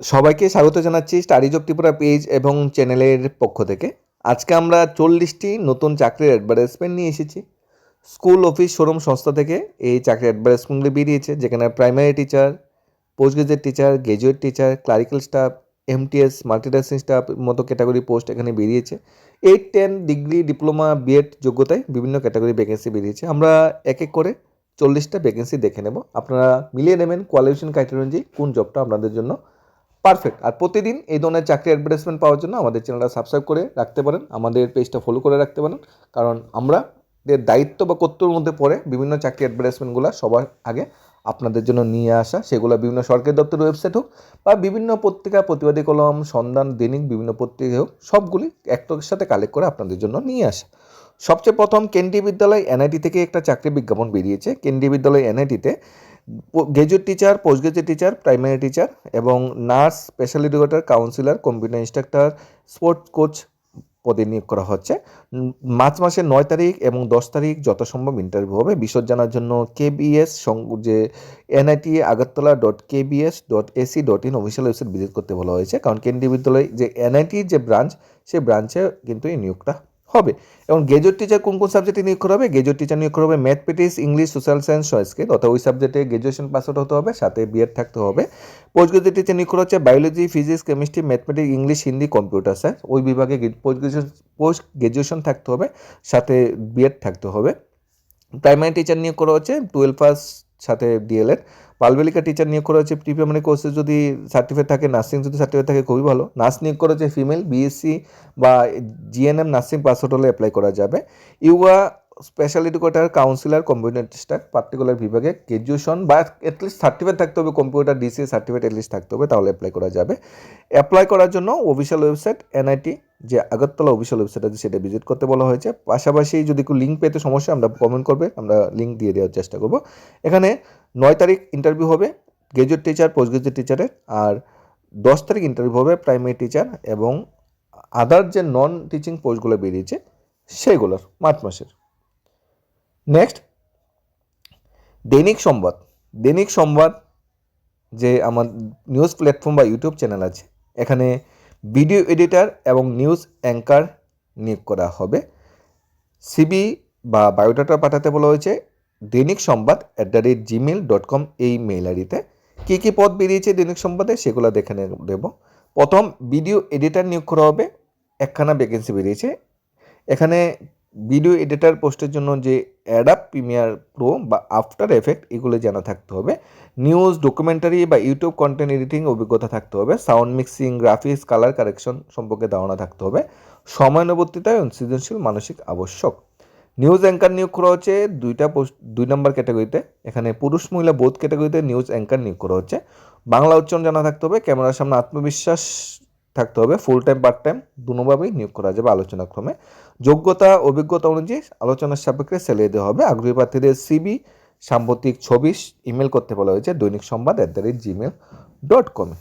সবাইকে স্বাগত জানাচ্ছি স্টাডিজ অফ ত্রিপুরা পেজ এবং চ্যানেলের পক্ষ থেকে। আজকে আমরা চল্লিশটি নতুন চাকরির অ্যাডভার্টাইজমেন্ট নিয়ে এসেছি। স্কুল, অফিস, শোরুম সংস্থা থেকে এই চাকরির অ্যাডভার্টাইজমেন্টগুলি বেরিয়েছে, যেখানে primary teacher post graduate teacher graduate teacher clerical staff MTS multitasking staff মতো ক্যাটাগরি পোস্ট এখানে বেরিয়েছে। Eight ten degree diploma BEd যোগ্যতায় বিভিন্ন ক্যাটাগরি ভ্যাকেন্সি বেরিয়েছে। আমরা এক এক করে চল্লিশটা ভ্যাকেন্সি দেখে নেব। আপনারা মিলিয়ে নেবেন কোয়ালিফিকেশন ক্রাইটেরিয়া অনুযায়ী কোন জবটা আপনাদের জন্য পারফেক্ট আর প্রতিদিন এই ধরনের চাকরি অ্যাডভার্টাইজমেন্ট পাওয়ার জন্য আমাদের চ্যানেলটা সাবস্ক্রাইব করে রাখতে পারেন, আমাদের পেজটা ফলো করে রাখতে পারেন। কারণ আমরা দায়িত্ব বা কর্তব্যের মধ্যে পড়ে বিভিন্ন চাকরি অ্যাডভার্টাইজমেন্টগুলো সবার আগে আপনাদের জন্য নিয়ে আসা। সেগুলো বিভিন্ন সরকারি দপ্তরের ওয়েবসাইট হোক বা বিভিন্ন পত্রিকা, প্রতিবাদী কলম, সন্ধান, দৈনিক, বিভিন্ন পত্রিকা হোক, সবগুলি একটার সাথে কালেক্ট করে আপনাদের জন্য নিয়ে আসা। সবচেয়ে প্রথম কেন্দ্রীয় বিদ্যালয় এনআইটি থেকে একটা চাকরি বিজ্ঞাপন বেরিয়েছে। Kendriya Vidyalaya এনআইটিতে graduate teacher post graduate teacher primary teacher এবং nurse special educator counsellor computer instructor sports coach পদে নিয়োগ করা হচ্ছে। মার্চ মাসের নয় তারিখ এবং দশ তারিখ যথাসম্ভব ইন্টারভিউ হবে। বিশদ জানার জন্য কেবিএস যে NIT Agartala dot KVS dot AC dot in official website visit করতে বলা হয়েছে। কারণ কেন্দ্রীয় বিদ্যালয় যে এনআইটির যে ব্রাঞ্চ সেই ব্রাঞ্চে কিন্তু এই নিয়োগটা হবে। এবং গ্রেজুয়েট টিচার কোন কোন সাবজেক্টে নিয়োগ করা হবে? গ্রেজুয়েট টিচার নিয়োগ করা হবে mathematics English social science Sanskrit অর্থাৎ ওই সাবজেক্টে গ্রাজুয়েশন পাস আউট হতে হবে, সাথে বিএড থাকতে হবে। পোস্ট গ্রাজুয়েট টিচার নিয়োগ করা হচ্ছে biology physics chemistry mathematics English Hindi computer science ওই বিভাগে পোস্ট গ্রাজুয়েশন পোস্ট গ্রাজুয়েশন থাকতে হবে, সাথে বিএড থাকতে হবে। প্রাইমারি টিচার নিয়োগ করা হচ্ছে টুয়েলভ পাস সাথে ডিএলএড পালবেলিকা টিচার নিয়োগ করা হয়েছে প্রি প্রাইমারি কোর্সে যদি সার্টিফিকেট থাকে নার্সিং যদি সার্টিফিকেট থাকে, খুবই ভালো। নার্স নিয়োগ করা হয়েছে ফিমেল বিএসসি বা জিএনএম নার্সিং পাস আউট হলে অ্যাপ্লাই করা যাবে। ইউয়া special educator counsellor computer staff particular বিভাগে গ্রাজুয়েশন বা অ্যাটলিস্ট সার্টিফিকেট থাকতে হবে কম্পিউটার ডিসি সার্টিফিকেট অ্যাটলিস্ট থাকতে হবে, তাহলে অ্যাপ্লাই করা যাবে। অ্যাপ্লাই করার জন্য অফিসিয়াল ওয়েবসাইট এনআইটি যে আগরতলা অফিসিয়াল ওয়েবসাইট আছে, সেটা ভিজিট করতে বলা হয়েছে। পাশাপাশি যদি কোনো লিঙ্ক পেতে সমস্যা, আমরা কমেন্ট করবে, আমরা লিঙ্ক দিয়ে দেওয়ার চেষ্টা করব। এখানে নয় তারিখ ইন্টারভিউ হবে গ্রাজুয়েট টিচার পোস্ট গ্রাজুয়েট টিচারের আর দশ তারিখ ইন্টারভিউ হবে প্রাইমারি টিচার এবং আদার যে নন টিচিং পোস্টগুলো বেরিয়েছে সেগুলোর মার্চ মাসের। নেক্সট দৈনিক সংবাদ। দৈনিক সংবাদ যে আমার নিউজ প্ল্যাটফর্ম বা ইউটিউব চ্যানেল আছে, এখানে ভিডিও এডিটার এবং নিউজ অ্যাঙ্কার নিয়োগ করা হবে। সিবি বা বায়োডাটা পাঠাতে বলা হয়েছে, Dainik Sangbad at the rate Gmail dot com এই মেইল আইডিতে কী কী পদ বেরিয়েছে দৈনিক সংবাদে, সেগুলো দেখে নেব প্রথম ভিডিও এডিটার নিয়োগ করা হবে। একখানা ভ্যাকেন্সি বেরিয়েছে। এখানে ভিডিও এডিটার পোস্টের জন্য যে অ্যাডাপ প্রিমিয়ার প্রো বা আফটার এফেক্ট এগুলো জানা থাকতে হবে। নিউজ ডকুমেন্টারি বা ইউটিউব কন্টেন্ট এডিটিং অভিজ্ঞতা থাকতে হবে। Sound mixing graphics colour correction সম্পর্কে ধারণা থাকতে হবে। সময়ানুবর্তিতা এবং সৃজনশীল মানসিক আবশ্যক। নিউজ অ্যাঙ্কার নিয়োগ করা হচ্ছে দুইটা পোস্ট দুই নম্বর ক্যাটাগরিতে এখানে পুরুষ মহিলা বোধ ক্যাটাগরিতে নিউজ অ্যাঙ্কার নিয়োগ করা হচ্ছে। বাংলা উচ্চারণ জানা থাকতে হবে। ক্যামেরার সামনে আত্মবিশ্বাস থাকতে হবে ফুল টাইম পার্ট টাইম দুভাবেই নিয়োগ করা যাবে আলোচনাক্রমে। যোগ্যতা, অভিজ্ঞতা অনুযায়ী আলোচনার সাপেক্ষে স্যালারি দেওয়া হবে। আগ্রহী প্রার্থীদের সিবি সাম্প্রতিক ছবি ইমেল করতে বলা হয়েছে, Dainik Sangbad at the rate Gmail dot কমে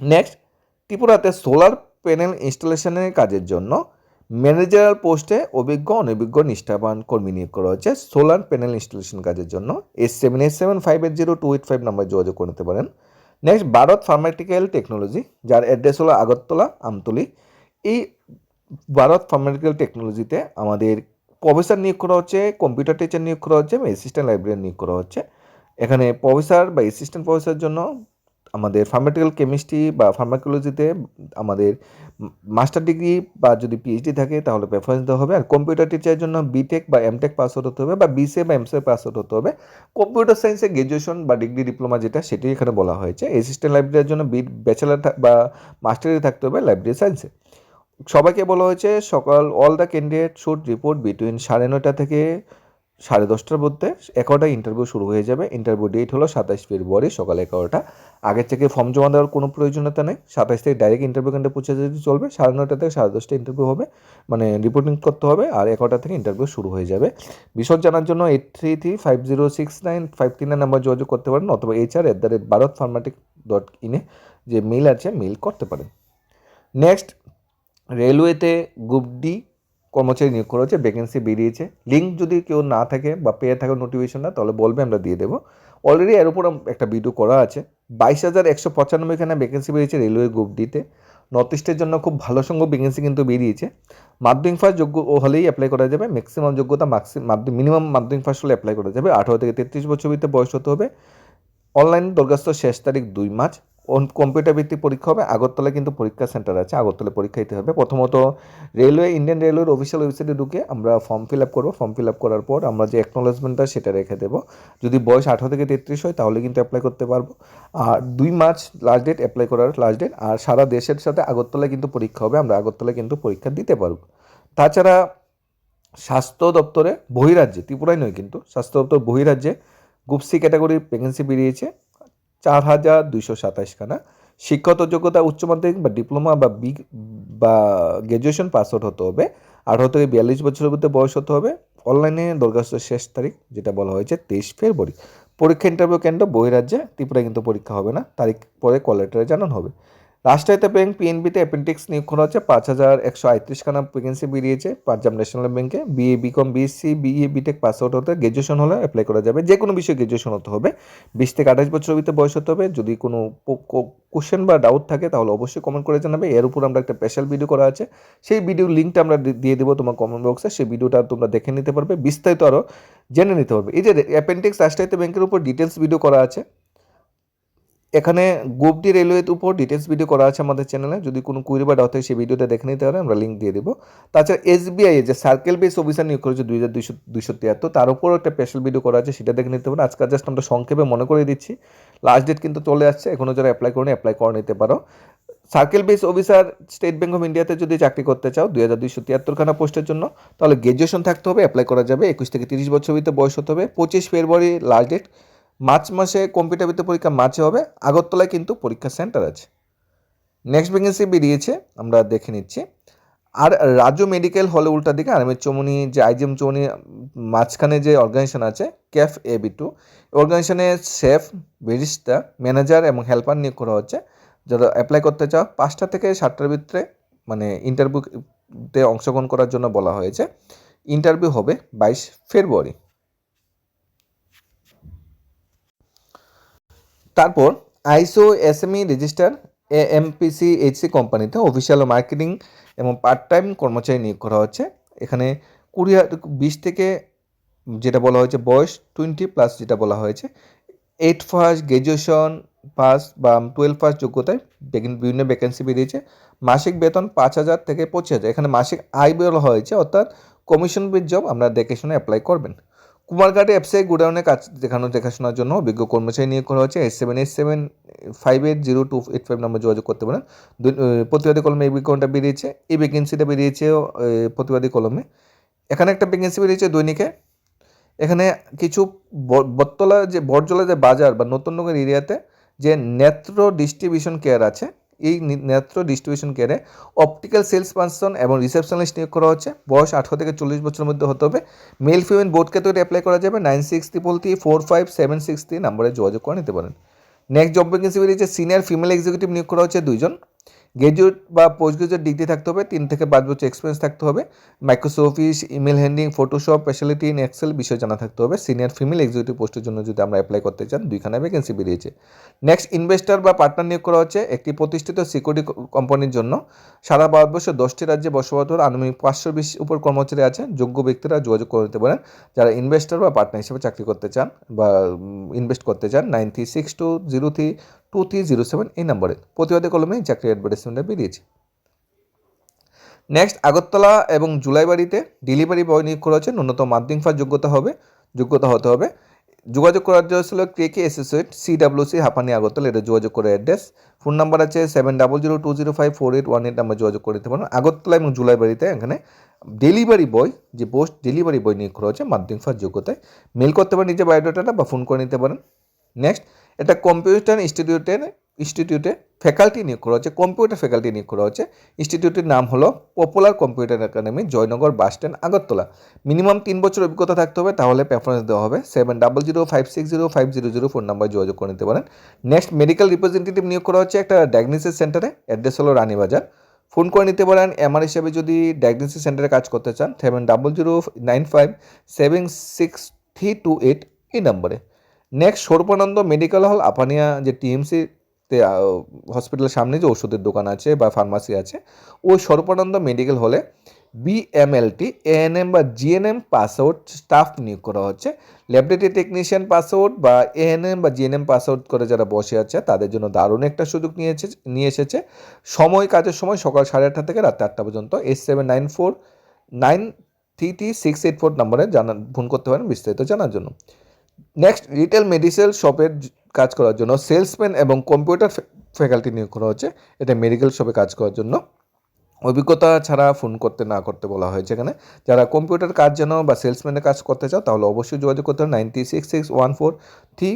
নেক্সট ত্রিপুরাতে সোলার প্যানেল ইনস্টলেশনের কাজের জন্য ম্যানেজারাল পোস্টে অভিজ্ঞ, অনভিজ্ঞ, নিষ্ঠাবান কর্মী নিয়োগ করা হয়েছে। সোলার প্যানেল ইনস্টলেশন কাজের জন্য S seven eight seven five eight zero two eight five number যোগাযোগ করতে পারেন। নেক্সট ভারত ফার্মাটিক্যাল টেকনোলজি যার অ্যাড্রেস হলো আগরতলা, আমতলি। এই ভারত ফার্মাটিক্যাল টেকনোলজিতে আমাদের প্রফেসর নিয়োগ করা হচ্ছে কম্পিউটার টিচার নিয়োগ করা হচ্ছে বা অ্যাসিস্ট্যান্ট লাইব্রেরিয়ান নিয়োগ করা হচ্ছে। এখানে প্রফেসর বা অ্যাসিস্ট্যান্ট প্রফেসর জন্য আমাদের ফার্মাটিক্যাল কেমিস্ট্রি বা ফার্মাকোলজিতে আমাদের মাস্টার ডিগ্রি বা যদি পিএইচডি থাকে তাহলে প্রেফারেন্স দেওয়া হবে। আর কম্পিউটার টিচারের জন্য বিটেক বা এমটেক পাস আউট হতে হবে বা বিসিএ বা এমসিএ পাস আউট হতে হবে। কম্পিউটার সায়েন্সে গ্র্যাজুয়েশন বা ডিগ্রি ডিপ্লোমা যেটা সেটি এখানে বলা হয়েছে। অ্যাসিস্ট্যান্ট লাইব্রেরির জন্য বি ব্যাচেলার বা মাস্টারি থাকতে হবে লাইব্রেরি সায়েন্সে সবাইকে বলা হয়েছে সকাল all the candidate should report between সাড়ে নয়টা থেকে সাড়ে দশটার মধ্যে এগারোটা ইন্টারভিউ শুরু হয়ে যাবে। ইন্টারভিউ ডেট হলো সাতাশ ফেব্রুয়ারি সকাল এগারোটা। আগের থেকে ফর্ম জমা দেওয়ার কোনো প্রয়োজনীয়তা নেই। সাতাশ থেকে ডাইরেক্ট ইন্টারভিউ কেন্দ্রে পৌঁছে যেতে চলবে। সাড়ে নটা থেকে সাড়ে দশটা ইন্টারভিউ হবে। মানে রিপোর্টিং করতে হবে আর এগারোটা থেকে ইন্টারভিউ শুরু হয়ে যাবে। বিশদ জানার জন্য eight three three five zero six nine five three nine number যোগাযোগ করতে পারেন অথবা HR at the rate Bharat pharmatic dot ইনে যে মেল আছে মেল করতে পারেন। নেক্সট রেলওয়েতে গ্রুপ ডি কর্মচারী নিয়োগ করা হচ্ছে ভ্যাকেন্সি বেরিয়েছে। লিঙ্ক যদি কেউ না থাকে বা পেয়ে থাকে নোটিফিকেশনটা তাহলে বলবে, আমরা দিয়ে দেবো। অলরেডি এর উপর একটা ভিডিও করা আছে। বাইশ হাজার একশো পঁচানব্বই খানে ভ্যাকেন্সি বেরিয়েছে রেলওয়ে গ্রুপ ডিতে নর্থ ইস্টের জন্য খুব ভালো সংখ্যক ভ্যাকেন্সি কিন্তু বেরিয়েছে। মাধ্যমিক ফার্স্ট যোগ্য হলেই অ্যাপ্লাই করা যাবে। ম্যাক্সিমাম যোগ্যতা মাধ্যমিক মিনিমাম মাধ্যমিক ফার্স্ট হলে অ্যাপ্লাই করা যাবে। আঠারো থেকে তেত্রিশ বছর ভিতরে বয়স হতে হবে। অনলাইন দরখাস্ত শেষ তারিখ দুই মার্চ। কম্পিউটার ভিত্তিক পরীক্ষা হবে, আগরতলায় কিন্তু পরীক্ষা সেন্টার আছে, আগরতলায় পরীক্ষা দিতে হবে। প্রথমত রেলওয়ে ইন্ডিয়ান রেলওয়ের অফিসিয়াল ওয়েবসাইটে ঢুকে আমরা ফর্ম ফিল আপ করব। ফর্ম ফিল আপ করার পর আমরা যে অ্যাকনোলেজমেন্টটা সেটা রেখে দেবো। যদি বয়স আঠারো থেকে তেত্রিশ হয় তাহলে কিন্তু অ্যাপ্লাই করতে পারব। আর দুই মার্চ লাস্ট ডেট অ্যাপ্লাই করার লাস্ট ডেট আর সারা দেশের সাথে আগরতলায় কিন্তু পরীক্ষা হবে, আমরা আগরতলায় কিন্তু পরীক্ষা দিতে পারব। তাছাড়া স্বাস্থ্য দপ্তরে বহিরাজ্যে, ত্রিপুরায় নয় কিন্তু স্বাস্থ্য দপ্তর বহিরাজ্যে গ্রুপ সি ক্যাটাগরির ভ্যাকেন্সি বেরিয়েছে। চার হাজার দুইশো সাতাশখানা শিক্ষত যোগ্যতা উচ্চ মাধ্যমিক বা ডিপ্লোমা বা বি বা গ্র্যাজুয়েশন পাস আউট হতে হবে। আঠারো থেকে বিয়াল্লিশ বছরের মধ্যে বয়স হতে হবে। অনলাইনে দরখাস্ত শেষ তারিখ, যেটা বলা হয়েছে তেইশ ফেব্রুয়ারি। পরীক্ষা ইন্টারভিউ কেন্দ্র বহিরাজ্যে ত্রিপুরা কিন্তু পরীক্ষা হবে না, তারিখ পরে কলেটারে জানানো হবে। রাষ্ট্রায়ত্ত ব্যাংক পিএনবিতে অ্যাপেন্ডিক্স নিয়োগ করা হচ্ছে। পাঁচ হাজার একশো আটত্রিশখানা ভ্যাকেন্সি বেরিয়েছে। পাঞ্জাব ন্যাশনাল ব্যাংকে BA BCom BSc BA BTech pass out হতে গ্র্যাজুয়েশন হলে অ্যাপ্লাই করা যাবে। যে কোনো বিষয়ে গ্র্যাজুয়েশন হতে হবে। বিশ থেকে আঠাশ বছরের ভিতরে বয়স হতে হবে। যদি কোনো কোশ্চেন বা ডাউট থাকে তাহলে অবশ্যই কমেন্ট করে জানাবে। এর উপর আমরা একটা স্পেশাল ভিডিও করা আছে। সেই ভিডিওর লিঙ্কটা আমরা দিয়ে দেবো তোমার কমেন্ট বক্সে সেই ভিডিওটা তোমরা দেখে নিতে পারবে। বিস্তারিত আরও জেনে নিতে পারবে। এই যে অ্যাপেন্ডিক্স রাষ্ট্রায়ত্ত ব্যাংকের উপর ডিটেলস ভিডিও করা আছে। এখানে গ্রুপ ডি রেলওয়ের উপর ডিটেলস ভিডিও করা আছে আমাদের চ্যানেলে যদি কোনো কুইরি বা ডাউট থাকে, সেই ভিডিওটা দেখে নিতে পারে, আমরা লিঙ্ক দিয়ে দেবো। তাছাড়া এসবিআই যে সার্কেল বেস অফিসার নিয়োগ করেছে দুই হাজার দুইশো দুইশো তিয়াত্তর, তার উপরও একটা স্পেশাল ভিডিও করা আছে, সেটা দেখে নিতে পারো। আজকে জাস্ট আমরা সংক্ষেপে মনে করে দিচ্ছি। লাস্ট ডেট কিন্তু চলে আসছে এখনও যারা অ্যাপ্লাই করেনি অ্যাপ্লাই করে নিতে পারো। Circle base officer state bank of ইন্ডিয়াতে যদি চাকরি করতে চাও দুই হাজার দুইশো তিয়াত্তরখানা পোস্টের জন্য, তাহলে গ্র্যাজুয়েশন থাকতে হবে অ্যাপ্লাই করা যাবে। একুশ থেকে তিরিশ বছর ভিতরে বয়স হতে হবে। পঁচিশ ফেব্রুয়ারি লাস্ট ডেট মার্চ মাসে কম্পিউটার ভিত্তিক পরীক্ষা মার্চে হবে, আগরতলায় কিন্তু পরীক্ষা সেন্টার আছে। নেক্সট ভ্যাকেন্সি বেরিয়েছে আমরা দেখে নিচ্ছি। আর রাজু মেডিকেল হলে উল্টা দিকে আরামের চৌমনি, যে আইজিএম চৌমনি, মাঝখানে যে অর্গানাইজেশন আছে ক্যাফ এ বি টু অর্গানাইজেশনে শেফ ব্যারিস্টা ম্যানেজার এবং হেল্পার নিয়োগ করা হচ্ছে। যারা অ্যাপ্লাই করতে চাও, পাঁচটা থেকে সাতটার ভিতরে মানে ইন্টারভিউতে অংশগ্রহণ করার জন্য বলা হয়েছে। ইন্টারভিউ হবে বাইশ ফেব্রুয়ারি। তারপর ISO, SME, register A MPC HC কোম্পানিতে অফিসিয়াল মার্কেটিং এবং পার্ট টাইম কর্মচারী নিয়োগ করা হচ্ছে। এখানে কুড়ি বিশ থেকে যেটা বলা হয়েছে, বয়স টোয়েন্টি প্লাস যেটা বলা হয়েছে এইট ফার্স্ট গ্র্যাজুয়েশন পাস বা টুয়েলভ পাস যোগ্যতায় বিভিন্ন ভ্যাকেন্সি বেরিয়েছে। মাসিক বেতন পাঁচ হাজার থেকে পঁচিশ হাজার। এখানে মাসিক আয় বলা হয়েছে, অর্থাৎ কমিশন বেস জব আপনারা দেখে শুনে অ্যাপ্লাই করবেন। কুমারঘাটে ব্যবসায়িক গোডাউনে কাজ দেখানো, দেখাশোনার জন্য অভিজ্ঞ কর্মচারী নিয়োগ করা হচ্ছে eight seven eight seven five eight zero two eight five number যোগাযোগ করতে পারেন। প্রতিবাদী কলমে এই বিজ্ঞাপনটা বেরিয়েছে। এই ভ্যাকেন্সিটা বেরিয়েছে প্রতিবাদী কলমে। এখানে একটা ভ্যাকেন্সি বেরিয়েছে দৈনিকে। এখানে কিছু বটতলা যে, বটজলা যে বাজার বা নতুননগর এরিয়াতে যে নেত্র ডিস্ট্রিবিউশন কেয়ার আছে এই নেত্র ডিস্ট্রিবিউশন কেয়ারে অপটিক্যাল সেলস পার্সন এবং রিসেপশনিস্ট নিয়োগ করা হচ্ছে। বয়স আঠারো থেকে চল্লিশ বছরের মধ্যে হতে হবে। Male female board category apply করা যাবে। Nine six triple three four five seven six three নাম্বারে যোগাযোগ করে নিতে পারেন। নেক্সট জব ভ্যাকেন্সি বেরিয়েছে। সিনিয়র ফিমেল এক্সিকিউটিভ নিয়োগ করা হচ্ছে দুইজন। গ্র্যাজুয়েট বা পোস্ট গ্রাজুয়েট ডিগ্রি থাকতে হবে, তিন থেকে পাঁচ বছর এক্সপিরিয়েন্স থাকতে হবে। Microsoft office email handing Photoshop speciality in Excel বিষয় জানা থাকতে হবে। সিনিয়র ফিমেল এক্সিকিউটিভ পোস্টের জন্য যদি আমরা অ্যাপ্লাই করতে চান, দুইখানে ভ্যাকেন্সি বেরিয়েছে। নেক্সট ইনভেস্টর বা পার্টনার নিয়োগ করা হচ্ছে একটি প্রতিষ্ঠিত সিকিউরিটি কোম্পানির জন্য। সারা ভারতবর্ষে দশটি রাজ্যে বসবাস আনুমানিক পাঁচশো বিশ উপর কর্মচারী আছে। যোগ্য ব্যক্তিরা যোগাযোগ করে নিতে পারেন। যারা ইনভেস্টর বা পার্টনার হিসেবে চাকরি করতে চান বা ইনভেস্ট করতে চান nine three six two zero three two three zero seven এই নম্বরে। প্রতিবাদী কলমে এই চাকরির অ্যাডভার্টাইজমেন্টটা বেরিয়েছে। নেক্সট আগরতলা এবং জুলাইবাড়িতে ডেলিভারি বয় নিয়োগ করা হচ্ছে। ন্যূনতম মাধ্যমিক পাস যোগ্যতা হবে, যোগ্যতা হতে হবে। যোগাযোগ করার জন্য ছিল কে কে অ্যাসোসিয়েট সি হাপানি, আগরতলা। এটা যোগাযোগ করে অ্যাড্রেস ফোন নাম্বার আছে seven double zero two zero five four eight one eight number যোগাযোগ করে নিতে পারেন আগরতলা এবং জুলাইবাড়িতে এখানে ডেলিভারি বয় যে পোস্ট ডেলিভারি বয় নিয়োগ করা হচ্ছে, মাধ্যমিক ফার যোগ্যতায়। মেল করতে পারেন নিজে বায়োডাটাটা বা ফোন করে নিতে পারেন। নেক্সট এটা কম্পিউটার ইনস্টিটিউটের ইনস্টিটিউটে ফ্যাকাল্টি নিয়োগ করা হচ্ছে কম্পিউটার ফ্যাকাল্টি নিয়োগ করা হচ্ছে। ইনস্টিটিউটের নাম হলো popular computer academy Joynagar bus stand, Agartala. Minimum তিন বছর অভিজ্ঞতা থাকতে হবে, তাহলে প্রেফারেন্স দেওয়া হবে seven double zero five six zero five zero zero phone number যোগাযোগ করে নিতে পারেন। নেক্সট মেডিকেল রিপ্রেজেন্টেটিভ নিয়োগ করা হচ্ছে একটা ডায়াগনোসিস সেন্টারে অ্যাড্রেস হলো রানীবাজার। ফোন করে নিতে পারেন এমআর হিসেবে যদি ডায়াগনোসিস সেন্টারে কাজ করতে চান seven double zero nine five seven six three two eight এই নম্বরে নেক্সট সর্বানন্দ মেডিকেল হল আপানিয়া যে টিএমসি তে হসপিটালের সামনে যে ওষুধের দোকান আছে বা ফার্মাসি আছে ওই সর্বানন্দ মেডিকেল হলে বিএমএলটি এএনএম বা জিএনএম পাস আউট স্টাফ নিয়োগ করা হচ্ছে। ল্যাবরেটরি টেকনিশিয়ান পাস আউট বা এএনএম বা জিএনএম পাস আউট করে যারা বসে আছে, তাদের জন্য দারুণ একটা সুযোগ নিয়ে এসেছে নিয়ে এসেছে। সময়, কাজের সময় সকাল সাড়ে আটটা থেকে রাত আটটা পর্যন্ত eight seven nine four nine three three six eight four নম্বরে জানা ফোন করতে পারেন বিস্তারিত জানার জন্য। নেক্সট রিটেল মেডিসেল শপের কাজ করার জন্য সেলসম্যান এবং কম্পিউটার ফ্যাকাল্টি নিয়োগ করা হয়েছে এটা মেডিকেল শপে কাজ করার জন্য। অভিজ্ঞতা ছাড়া ফোন করতে, না করতে বলা হয়েছে এখানে। যারা কম্পিউটার কাজ যেন বা সেলসম্যানের কাজ করতে চাও, তাহলে অবশ্যই যোগাযোগ করতে হবে ninety six six one four three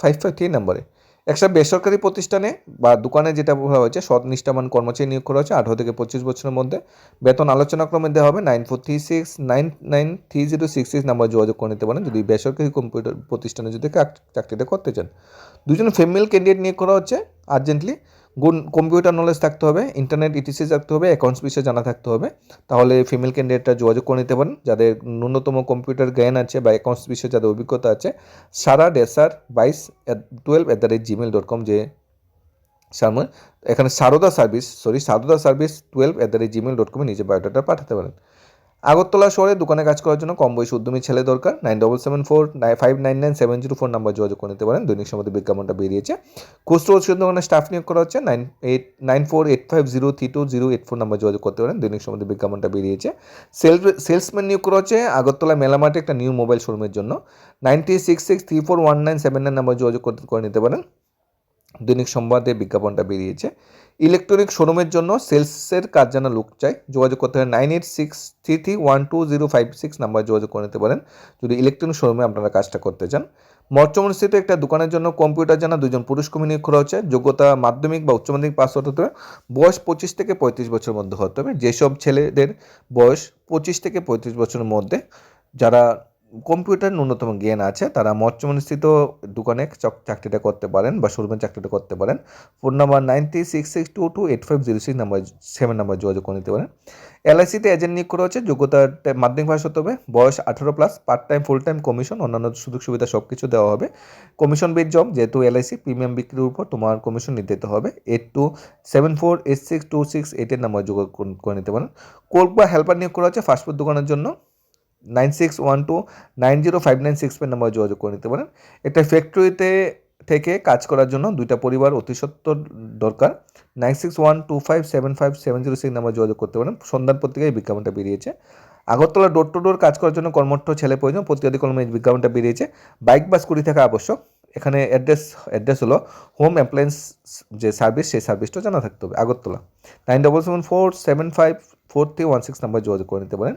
five five three নম্বরে। একটা বেসরকারি প্রতিষ্ঠানে বা দোকানে যেটা বলা হয়েছে, সৎ নিষ্ঠামান কর্মচারী নিয়োগ করা হয়েছে আঠারো থেকে পঁচিশ বছরের মধ্যে। বেতন আলোচনাক্রমে দেওয়া হবে, nine four three six, nine nine three zero six six number যোগাযোগ করে নিতে পারেন। যদি বেসরকারি কম্পিউটার প্রতিষ্ঠানে যদি চাকরিটা করতে চান। দুজন ফিমেল ক্যান্ডিডেট নিয়োগ করা হচ্ছে, আর্জেন্টলি। গুণ কম্পিউটার নলেজ থাকতে হবে ইন্টারনেট ইটিসি থাকতে হবে অ্যাকাউন্টস বিষয়ে জানা থাকতে হবে। তাহলে ফিমেল ক্যান্ডিডেটরা যোগাযোগ করে নিতে পারেন। যাদের ন্যূনতম কম্পিউটার জ্ঞান আছে বা অ্যাকাউন্টস বিষয়ে যাদের অভিজ্ঞতা আছে, সারা ডেসার বাইশ twelve at the rate gmail dot com যে এখানে Sarada service sorry Sarada service twelve at the rate gmail dot কমে নিজের বায়োডাটা পাঠাতে পারেন। আগরতলা শহরে দোকানে কাজ করার জন্য কম বয়সী উদ্যমী ছেলে দরকার। Nine double seven four, nine five nine nine seven zero four number যোগাযোগ করে নিতে পারেন। দৈনিক সমাজে বিজ্ঞাপনটা বেরিয়েছে। খুচরো ওষুধ দোকানে স্টাফ নিয়োগ করা হচ্ছে। Nine eight, nine four eight five zero three two zero eight four number যোগাযোগ করতে পারেন। দৈনিক সমাজে বিজ্ঞাপনটা বেরিয়েছে। সেল, সেলসম্যান নিয়োগ করা হচ্ছে আগরতলা মেলামার্টে একটা নিউ মোবাইল শোরুমের জন্য। Ninety six six three four one nine seven nine number যোগাযোগ করে নিতে পারেন। দৈনিক সংবাদে বিজ্ঞাপনটা বেরিয়েছে। ইলেকট্রনিক শোরুমের জন্য সেলসের কাজ জানা লোক চাই। যোগাযোগ করতে হবে nine eight six three three one two zero five six number যোগাযোগ করে নিতে পারেন। যদি ইলেকট্রনিক শোরুমে আপনারা কাজটা করতে চান। মর্চমনস্থিত একটা দোকানের জন্য কম্পিউটার জানা দুজন পুরুষ কর্মী নিয়োগ করা হচ্ছে। যোগ্যতা মাধ্যমিক বা উচ্চ মাধ্যমিক পাস হতে হবে বয়স পঁচিশ থেকে পঁয়ত্রিশ বছরের মধ্যে হতে হবে। যেসব ছেলেদের বয়স পঁচিশ থেকে পঁয়ত্রিশ বছরের মধ্যে, যারা কম্পিউটার ন্যূনতম জ্ঞান আছে। তারা মর্চমনস্থিত দোকানে চক- চাকরিটা করতে পারেন বা শোরুমে চাকরিটা করতে পারেন। Phone number nine three six six two two eight five zero six number, seven number যোগাযোগ করে নিতে পারেন। এলআইসিতে এজেন্ট নিয়োগ করা হচ্ছে যোগ্যতাটা মাধ্যমিক পাস হতে হবে। বয়স আঠারো plus part time full time commission অন্যান্য সুযোগ সুবিধা সব কিছু দেওয়া হবে। কমিশন বেড জব যেহেতু এলআইসি প্রিমিয়াম বিক্রির উপর তোমার কমিশন নিতে হবে। Eight two seven four eight six two six এইটের নাম্বার যোগাযোগ করে নিতে পারেন। কোর্ক বা হেল্পার নিয়োগ করা হচ্ছে ফাস্টফুড দোকানের জন্য। Nine six one two nine zero five nine six pen number যোগাযোগ করে নিতে পারেন। একটা ফ্যাক্টরিতে থেকে কাজ করার জন্য দুইটা পরিবার অতি সত্তর দরকার। Nine six one two five seven five seven zero six number যোগাযোগ করতে পারেন। সন্ধান পত্রিকায় বিজ্ঞাপনটা বেরিয়েছে। আগরতলা ডোর টু ডোর কাজ করার জন্য কর্মঠ ছেলে প্রয়োজন, প্রতিবাদী কলমে বিজ্ঞাপনটা বেরিয়েছে। বাইক বা স্কুটি থাকা আবশ্যক। এখানে অ্যাড্রেস অ্যাড্রেস হলো হোম অ্যাপ্লায়েন্স যে সার্ভিস সেই সার্ভিসটা জানা থাকতে হবে। Agartala. Nine double seven four seven five four three one six number যোগাযোগ করে নিতে পারেন।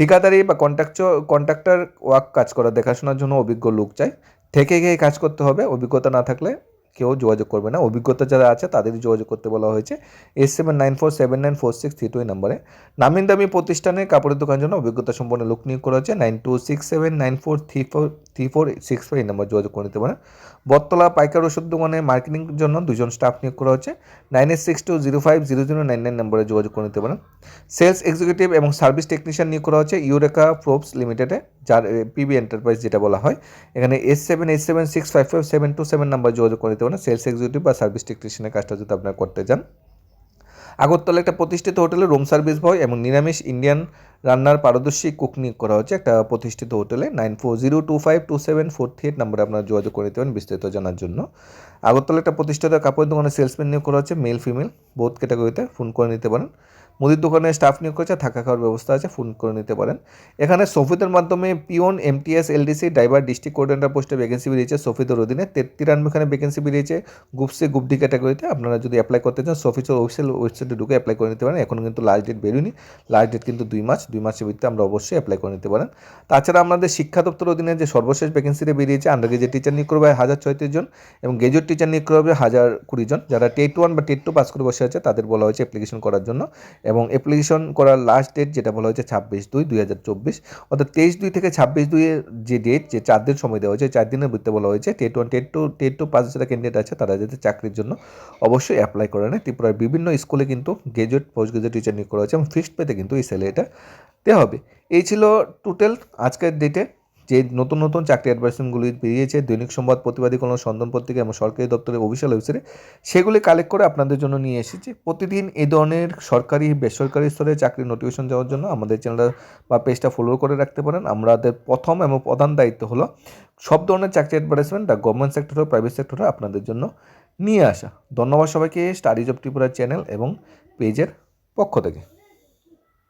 ঠিকাদারি বা কন্ট্রাক্ট কন্ট্রাক্টর ওয়ার্ক কাজ করা, দেখাশোনার জন্য অভিজ্ঞ লোক চাই। থেকে গিয়ে কাজ করতে হবে, অভিজ্ঞতা না থাকলে কেউ যোগাযোগ করবে না। অভিজ্ঞতা যারা আছে তাদেরই যোগাযোগ করতে বলা হয়েছে। Eight seven nine four seven nine four six three two এই নাম্বারে। নামিন দামি প্রতিষ্ঠানে কাপড়ের দোকানের জন্য অভিজ্ঞতা সম্পন্ন লোক নিয়োগ করা হয়েছে। Nine two six seven nine four three four three four six five এই নাম্বার যোগাযোগ করে নিতে পারেন। বটতলা পাইকার ওষুধ দোকানে মার্কেটিংয়ের জন্য দুজন স্টাফ নিয়োগ করা হচ্ছে nine eight six two zero five zero zero nine nine নম্বরে যোগাযোগ করে নিতে পারেন। সেলস এক্সিকিউটিভ এবং সার্ভিস টেকনিশিয়ান নিয়োগ করা হচ্ছে ইউরেকা প্রোপস লিমিটেডে, যার পিবি এন্টারপ্রাইজ যেটা বলা হয়। এখানে S seven eight seven six five five seven two seven number যোগাযোগ করে নিতে পারেন সেলস এক্সিকিউটিভ বা সার্ভিস টেকনিশিয়ানের কাজটা যদি আপনারা করতে চান। আগরতলা একটা প্রতিষ্ঠিত হোটেলে রুম সার্ভিস বয় এবং নিরামিষ ইন্ডিয়ান রান্নার পারদর্শী কুক নিয়োগ করা হচ্ছে একটা প্রতিষ্ঠিত হোটেলে nine four zero two five two seven four three eight নাম্বারে আপনারা যোগাযোগ করে নিতে পারেন বিস্তারিত জানার জন্য। আগরতলা একটা প্রতিষ্ঠিত কাপড়ের দোকানে সেলসম্যান নিয়োগ করা হচ্ছে মেল, ফিমেল বোধ ক্যাটাগরিতে ফোন করে নিতে পারেন। মুদির দোকানে স্টাফ নিয়োগ করেছে, থাকা খাওয়ার ব্যবস্থা আছে ফোন করে নিতে পারেন। এখানে সফিদের মাধ্যমে peon MTS LDC driver district coordinator পোস্টে ভ্যাকেন্সি বেরিয়েছে, সফিদের অধীনে তিরানব্বইখানে ভ্যাকেন্সি বেরিয়েছে গ্রুপ সি গ্রুপ ডি ক্যাটাগরিতে আপনারা যদি অ্যাপ্লাই করতে চান সফিসের ওয়েবসাইট ওয়েবসাইটে ঢুকে অ্যাপ্লাই করে নিতে পারেন। এখন কিন্তু লাস্ট ডেট বেরোয়নি। লাস্ট ডেট কিন্তু দুই মাস, দুই মাসের ভিত্তিতে আমরা অবশ্যই অ্যাপ্লাই করে নিতে পারেন। তাছাড়া আমাদের শিক্ষা দপ্তর অধীনে যে সর্বশেষ ভ্যাকেন্সিটা বেরিয়েছে আন্ডার গ্রাজুয়েট টিচার নিয়োগ করবে, হাজার ছয়ত্রিশ জন, এবং গ্রাজুয়েট টিচার নিয়োগ করবে হাজার কুড়ি জন। যারা টেট ওয়ান বা টেট টু পাস করে বসে আছে, তাদের বলা হয়েছে অ্যাপ্লিকেশন করার জন্য। এবং অ্যাপ্লিকেশন করার লাস্ট ডেট যেটা বলা হয়েছে ছাব্বিশ দুই দুই হাজার চব্বিশ, অর্থাৎ তেইশ দুই থেকে ছাব্বিশ দুইয়ের যে ডেট যে চার দিন সময় দেওয়া হয়েছে, চার দিনের ভিত্তিতে বলা হয়েছে TET one TET two TET two pass যারা ক্যান্ডিডেট আছে তারা যাতে চাকরির জন্য অবশ্যই অ্যাপ্লাই করে নেয়। ত্রিপুরার বিভিন্ন স্কুলে কিন্তু গ্রাজুয়েট পোস্ট গ্রাজুয়েট টিচার নিয়োগ করা হয়েছে এবং ফিক্সড পেতে কিন্তু এই স্যালারিটা দেওয়া হবে। এই ছিল টোটাল আজকের ডেটে যে নতুন নতুন চাকরি অ্যাডভার্টাইজমেন্টগুলি বেরিয়েছে, দৈনিক সংবাদ প্রতিবাদী কোনো সন্ধান পত্রিকা এবং সরকারি দপ্তরের অফিসিয়াল ওয়েবসাইটে সেগুলি কালেক্ট করে আপনাদের জন্য নিয়ে এসেছি। প্রতিদিন এই ধরনের সরকারি, বেসরকারি স্তরে চাকরির নোটিফিকেশন যাওয়ার জন্য আমাদের চ্যানেলটা বা পেজটা ফলো করে রাখতে পারেন। আমাদের প্রথম এবং প্রধান দায়িত্ব হলো সব ধরনের চাকরি অ্যাডভার্টাইজমেন্ট দ্য গভর্নমেন্ট সেক্টর হোক প্রাইভেট সেক্টর হোক আপনাদের জন্য নিয়ে আসা। ধন্যবাদ সবাইকে স্টাডিজ অফ ত্রিপুরা চ্যানেল এবং পেজের পক্ষ থেকে।